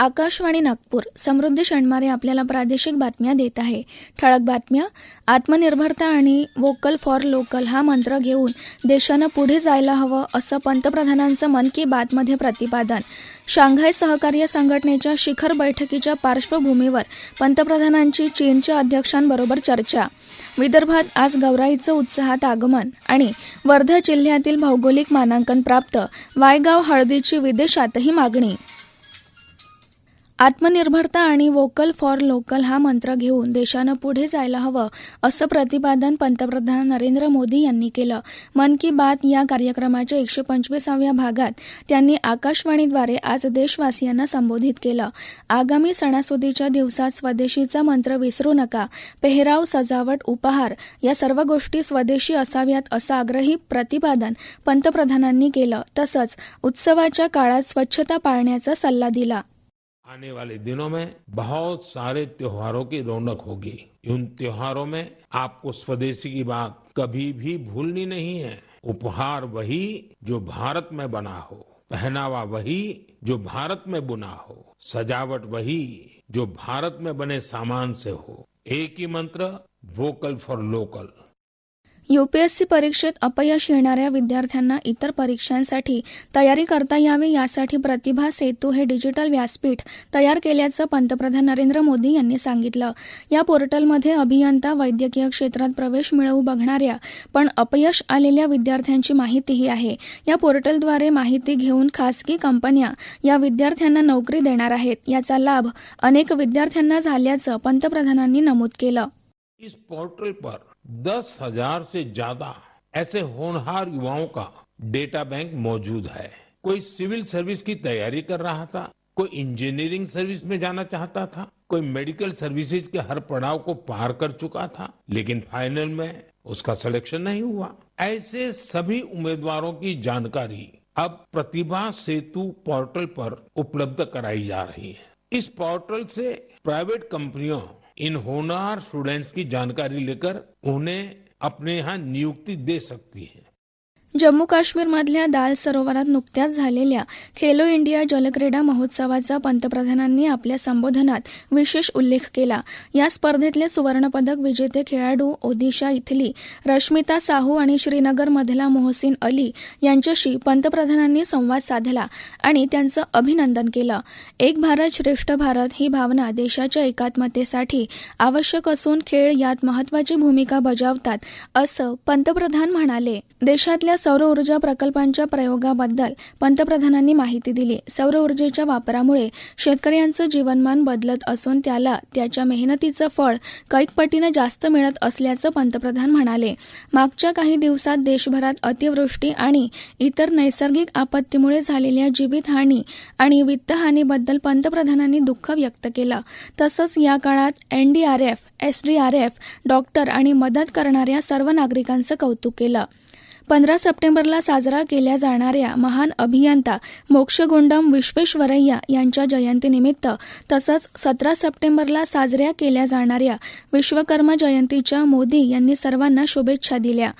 आकाशवाणी नागपूर समृद्धी शणमारे आपल्याला प्रादेशिक बातम्या देत आहे. ठळक बातम्या आत्मनिर्भरता आणि वोकल फॉर लोकल हा मंत्र घेऊन देशानं पुढे जायला हवं असं पंतप्रधानांचं मन की बातमध्ये प्रतिपादन. शांघाय सहकार्य संघटनेच्या शिखर बैठकीच्या पार्श्वभूमीवर पंतप्रधानांची चीनच्या अध्यक्षांबरोबर चर्चा. विदर्भात आज गौराईचं उत्साहात आगमन आणि वर्धा जिल्ह्यातील भौगोलिक मानांकन प्राप्त. वायगाव हळदीची विदेशातही मागणी. आत्मनिर्भरता आणि वोकल फॉर लोकल हा मंत्र घेऊन देशानं पुढे जायला हवं असं प्रतिपादन पंतप्रधान नरेंद्र मोदी यांनी केलं. मन की बात या कार्यक्रमाच्या एकशे पंचवीसाव्या भागात त्यांनी आकाशवाणीद्वारे आज देशवासियांना संबोधित केलं. आगामी सणासुदीच्या दिवसात स्वदेशीचा मंत्र विसरू नका. पेहराव सजावट उपहार या सर्व गोष्टी स्वदेशी असाव्यात असं आग्रही प्रतिपादन पंतप्रधानांनी केलं. तसंच उत्सवाच्या काळात स्वच्छता पाळण्याचा सल्ला दिला. आने वाले दिनों में बहुत सारे त्योहारों की रौनक होगी। उन त्योहारों में आपको स्वदेशी की बात कभी भी भूलनी नहीं है। उपहार वही जो भारत में बना हो। पहनावा वही जो भारत में बुना हो। सजावट वही जो भारत में बने सामान से हो। एक ही मंत्र वोकल फॉर लोकल यूपीएससी परीक्षेत अपयश येणाऱ्या विद्यार्थ्यांना इतर परीक्षांसाठी तयारी करता यावी यासाठी प्रतिभा सेतू हे डिजिटल व्यासपीठ तयार केल्याचं पंतप्रधान नरेंद्र मोदी यांनी सांगितलं. या पोर्टलमध्ये अभियंता वैद्यकीय क्षेत्रात प्रवेश मिळवू बघणाऱ्या पण अपयश आलेल्या विद्यार्थ्यांची माहितीही आहे. या पोर्टलद्वारे माहिती घेऊन खासगी कंपन्या या विद्यार्थ्यांना नोकरी देणार आहेत. याचा लाभ अनेक विद्यार्थ्यांना झाल्याचं पंतप्रधानांनी नमूद केलं. इस पोर्टल पर दस हज़ार से ज़्यादा ऐसे होनहार युवाओं का डेटा बैंक मौजूद है। कोई सिविल सर्विस की तैयारी कर रहा था, कोई इंजीनियरिंग सर्विस में जाना चाहता था, कोई मेडिकल सर्विसेज़ के हर पड़ाव को पार कर चुका था, लेकिन फाइनल में उसका सिलेक्शन नहीं हुआ। ऐसे सभी उम्मीदवारों की जानकारी अब प्रतिभा सेतु पोर्टल पर उपलब्ध कराई जा रही है। इस पोर्टल से प्राइवेट कंपनियों इन होनार स्टूडेंट्स की जानकारी लेकर उन्हें अपने यहाँ नियुक्ति दे सकती है। जम्मू काश्मीरमधल्या दाल सरोवरात नुकत्याच झालेल्या खेलो इंडिया जलक्रीडा महोत्सवाचा पंतप्रधानांनी आपल्या संबोधनात विशेष उल्लेख केला. या स्पर्धेतले सुवर्णपदक विजेते खेळाडू ओदिशा इथली रश्मिता साहू आणि श्रीनगरमधला मोहसिन अली यांच्याशी पंतप्रधानांनी संवाद साधला आणि त्यांचं अभिनंदन केलं. एक भारत श्रेष्ठ भारत ही भावना देशाच्या एकात्मतेसाठी आवश्यक असून खेळ यात महत्वाची भूमिका बजावतात असं पंतप्रधान म्हणाले. देशातल्या सौर ऊर्जा प्रकल्पांच्या प्रयोगाबद्दल पंतप्रधानांनी माहिती दिली. सौर ऊर्जेच्या वापरामुळे शेतकऱ्यांचं जीवनमान बदलत असून त्याला त्याच्या मेहनतीचं फळ कैकपटीनं जास्त मिळत असल्याचं पंतप्रधान म्हणाले. मागच्या काही दिवसात देशभरात अतिवृष्टी आणि इतर नैसर्गिक आपत्तीमुळे झालेल्या जीवितहानी आणि वित्तहानीबद्दल पंतप्रधानांनी दुःख व्यक्त केलं. तसंच या काळात एनडीआरएफ एसडीआरएफ डॉक्टर आणि मदत करणाऱ्या सर्व नागरिकांचं कौतुक केलं. पंधरा सप्टेंबरला साजरा केल्या जाणाऱ्या महान अभियंता मोक्षगुंडम विश्वेश्वरय्या यांच्या जयंतीनिमित्त तसंच सतरा सप्टेंबरला साजऱ्या केल्या जाणाऱ्या विश्वकर्मा जयंतीच्या मोदी यांनी सर्वांना शुभेच्छा दिल्या.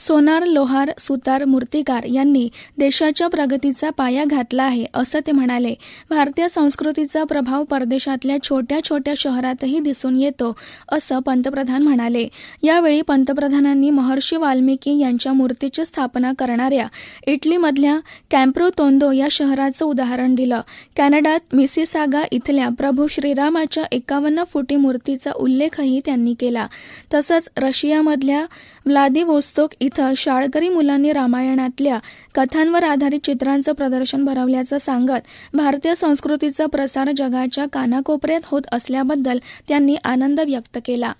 सोनार लोहार सुतार मूर्तिकार यांनी देशाच्या प्रगतीचा पाया घातला आहे असं ते म्हणाले. भारतीय संस्कृतीचा प्रभाव परदेशातल्या छोट्या छोट्या शहरातही दिसून येतो असं पंतप्रधान म्हणाले. यावेळी पंतप्रधानांनी महर्षी वाल्मिकी यांच्या मूर्तीची स्थापना करणाऱ्या इटलीमधल्या कॅम्प्रो तोंदो या शहराचं उदाहरण दिलं. कॅनडात मिसिसागा इथल्या प्रभू श्रीरामाच्या एकावन्न फुटी मूर्तीचा उल्लेखही त्यांनी केला. तसंच रशियामधल्या व्लादिवोस्तोक इथं शाळकरी मुलांनी रामायणातल्या कथांवर आधारित चित्रांचं प्रदर्शन भरवल्याचं सांगत भारतीय संस्कृतीचा प्रसार जगाच्या कानाकोपऱ्यात होत असल्याबद्दल त्यांनी आनंद व्यक्त केला.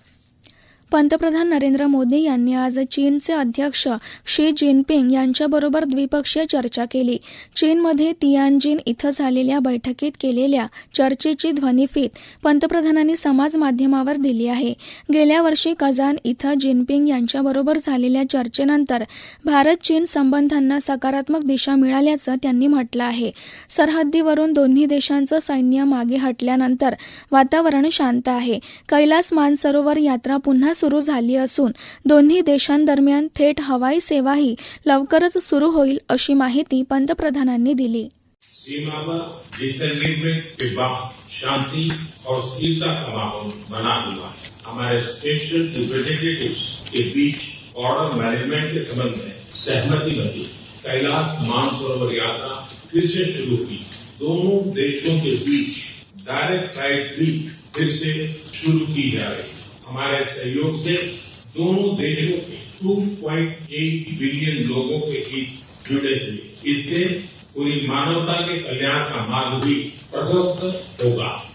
पंतप्रधान नरेंद्र मोदी यांनी आज चीनचे अध्यक्ष शी जिनपिंग यांच्याबरोबर द्विपक्षीय चर्चा केली. चीनमध्ये तियानजिन इथं झालेल्या बैठकीत केलेल्या चर्चेची ध्वनिफीत पंतप्रधानांनी समाज माध्यमावर दिली आहे. गेल्या वर्षी कझान इथं जिनपिंग यांच्याबरोबर झालेल्या चर्चेनंतर भारत चीन संबंधांना सकारात्मक दिशा मिळाल्याचं त्यांनी म्हटलं आहे. सरहद्दीवरून दोन्ही देशांचं सैन्य मागे हटल्यानंतर वातावरण शांत आहे. कैलास मानसरोवर यात्रा पुन्हा सुरू झाली असून दोन्ही देशांदरम्यान थेट हवाई सेवाही लवकरच सुरू होईल अशी माहिती पंतप्रधानांनी दिली. सीमा शांति और स्थिरता का माहौल बना हुआ है। हमारे स्पेशल रिप्रेजेंटेटिव के बीच बॉर्डर मैनेजमेंट के संबंध में सहमति बनी। कैलाश मानसरोवर यात्रा फिर से शुरू की दोनों देशों के बीच डायरेक्ट फ्लाइट भी फिर से शुरू की जा रही है। हमारे सहयोग से दोनों देशों के 2.8 बिलियन लोगों के हित जुड़े हुए। इससे पूरी मानवता के कल्याण का मार्ग भी प्रशस्त होगा।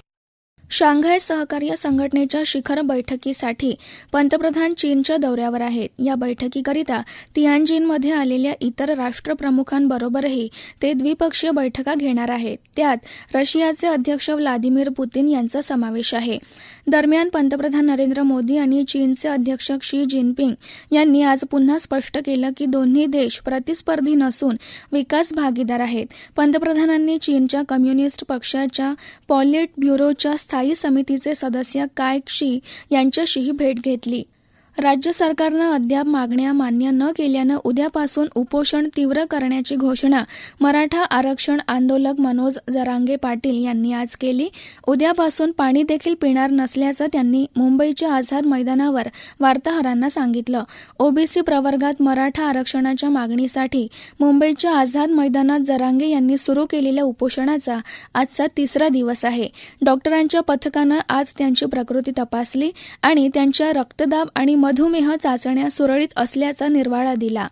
शांघाय सहकार्य संघटनेच्या शिखर बैठकीसाठी पंतप्रधान चीनच्या दौऱ्यावर आहेत. या बैठकीकरिता तियानजिनमध्ये आलेल्या इतर राष्ट्रप्रमुखांबरोबरही ते द्विपक्षीय बैठका घेणार आहेत. त्यात रशियाचे अध्यक्ष व्लादिमीर पुतीन यांचा समावेश आहे. दरम्यान पंतप्रधान नरेंद्र मोदी आणि चीनचे अध्यक्ष शी जिनपिंग यांनी आज पुन्हा स्पष्ट केलं की दोन्ही देश प्रतिस्पर्धी नसून विकास भागीदार आहेत. पंतप्रधानांनी चीनच्या कम्युनिस्ट पक्षाच्या पॉलिट ब्युरोच्या स्थायी समितीचे सदस्य कायक्षी यांच्याशीही भेट घेतली. राज्य सरकारनं अद्याप मागण्या मान्य न केल्यानं उद्यापासून उपोषण तीव्र करण्याची घोषणा मराठा आरक्षण आंदोलक मनोज जरांगे पाटील यांनी आज केली. उद्यापासून पाणी देखील पिणार नसल्याचं त्यांनी मुंबईच्या आझाद मैदानावर वार्ताहरांना सांगितलं. ओबीसी प्रवर्गात मराठा आरक्षणाच्या मागणीसाठी मुंबईच्या आझाद मैदानात जरांगे यांनी सुरू केलेल्या उपोषणाचा आजचा तिसरा दिवस आहे. डॉक्टरांच्या पथकानं आज त्यांची प्रकृती तपासली आणि त्यांच्या रक्तदाब आणि मधुमेह चाचण्या सुरळीत असल्याचा निर्वाळा दिला.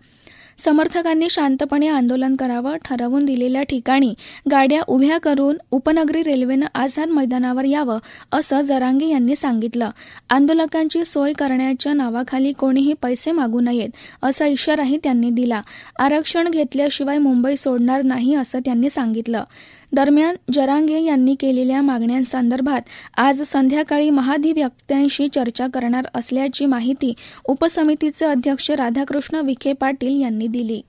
समर्थकांनी शांतपणे आंदोलन करावं ठरवून दिलेल्या ठिकाणी गाड्या उभ्या करून उपनगरी रेल्वेनं आझाद मैदानावर यावं असं जरांगे यांनी सांगितलं. आंदोलकांची सोय करण्याच्या नावाखाली कोणीही पैसे मागू नयेत असा इशाराही त्यांनी दिला. आरक्षण घेतल्याशिवाय मुंबई सोडणार नाही असं त्यांनी सांगितलं. दरम्यान जरांगे यांनी केलेल्या मागण्यांसंदर्भात आज संध्याकाळी महाधिवक्त्यांशी चर्चा करणार असल्याची माहिती उपसमितीचे अध्यक्ष राधाकृष्ण विखे पाटील यांनी दिली.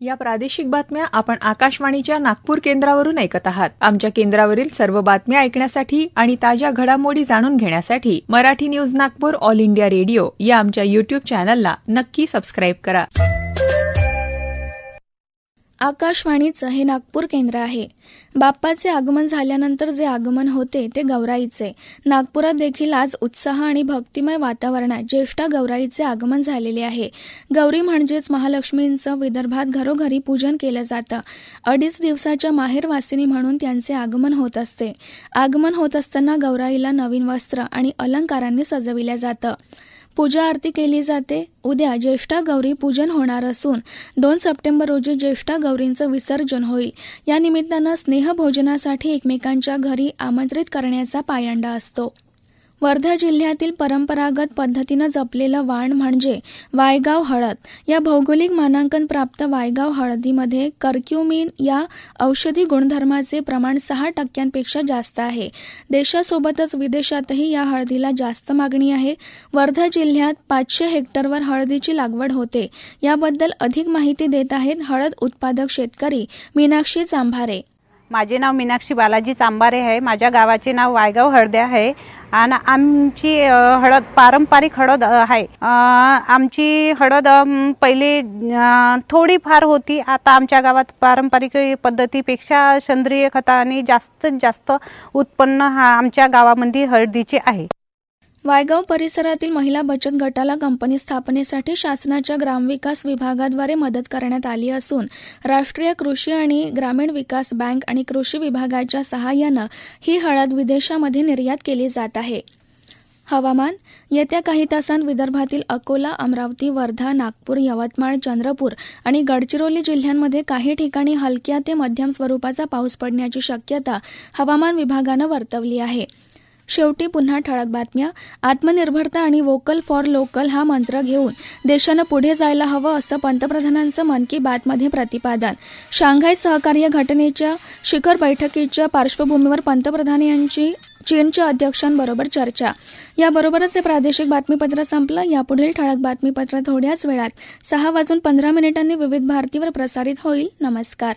या प्रादेशिक बातम्या आपण आकाशवाणीच्या नागपूर केंद्रावरून ऐकत आहात. आमच्या केंद्रावरील सर्व बातम्या ऐकण्यासाठी आणि ताज्या घडामोडी जाणून घेण्यासाठी Marathi news Nagpur all India radio या आमच्या युट्यूब चॅनलला नक्की सबस्क्राईब करा. आकाशवाणीचं हे नागपूर केंद्र आहे. बाप्पाचे आगमन झाल्यानंतर जे आगमन होते ते गौराईचे. नागपुरात देखील आज उत्साह आणि भक्तिमय वातावरणात ज्येष्ठा गौराईचे आगमन झालेले आहे. गौरी म्हणजेच महालक्ष्मींचं विदर्भात घरोघरी पूजन केलं जातं. अडीच दिवसाच्या माहेरवासिनी म्हणून त्यांचे आगमन होत असते. आगमन होत असताना गौराईला नवीन वस्त्र आणि अलंकारांनी सजविलं जातं. पूजा आरती केली जाते. उद्या ज्येष्ठा गौरी पूजन होणार असून दोन सप्टेंबर रोजी ज्येष्ठा गौरींचं विसर्जन होईल. या निमित्तानं स्नेहभोजनासाठी एकमेकांच्या घरी आमंत्रित करण्याचा पायंडा असतो. वर्धा जिल्ह्यातील परंपरागत पद्धतीनं जपलेलं वाण म्हणजे वायगाव हळद. या भौगोलिक मानांकन प्राप्त वायगाव हळदीमध्ये कर्क्युमिन या औषधी गुणधर्माचे प्रमाण सहा टक्क्यांपेक्षा जास्त आहे. देशासोबतच विदेशातही या हळदीला जास्त मागणी आहे. वर्धा जिल्ह्यात पाचशे हेक्टरवर हळदीची लागवड होते. याबद्दल अधिक माहिती देत आहेत हळद उत्पादक शेतकरी मीनाक्षी चांभारे. माझे नाव मीनाक्षी बालाजी चांबारे आहे. माझ्या गावाचे नाव वायगाव हळदे आहे. आणि आमची हळद पारंपरिक हळद आहे. आमची हळद पहिले थोडीफार होती. आता आमच्या गावात पारंपरिक पद्धतीपेक्षा सेंद्रिय खताने जास्तीत जास्त उत्पन्न हा आमच्या गावामध्ये हळदीचे आहे. वायगाव परिसरातील महिला बचत गटाला कंपनी स्थापनेसाठी शासनाच्या ग्रामविकास विभागाद्वारे मदत करण्यात आली असून राष्ट्रीय कृषी आणि ग्रामीण विकास बँक आणि कृषी विभागाच्या सहाय्यानं ही हळद विदेशामध्ये निर्यात केली जात आहे. हवामान येत्या काही तासांत विदर्भातील अकोला अमरावती वर्धा नागपूर यवतमाळ चंद्रपूर आणि गडचिरोली जिल्ह्यांमध्ये काही ठिकाणी हलक्या ते मध्यम स्वरूपाचा पाऊस पडण्याची शक्यता हवामान विभागानं वर्तवली आहे. शेवटी पुन्हा ठळक बातम्या. आत्मनिर्भरता आणि वोकल फॉर लोकल हा मंत्र घेऊन देशानं पुढे जायला हवं असं पंतप्रधानांचं मन की बातमध्ये प्रतिपादन. शांघाय सहकार्य घटनेच्या शिखर बैठकीच्या पार्श्वभूमीवर पंतप्रधान यांची चीनच्या अध्यक्षांबरोबर चर्चा. याबरोबरच हे प्रादेशिक बातमीपत्र संपलं. यापुढील ठळक बातमीपत्र थोड्याच वेळात सहा वाजून पंधरा मिनिटांनी विविध भारतीवर प्रसारित होईल. नमस्कार.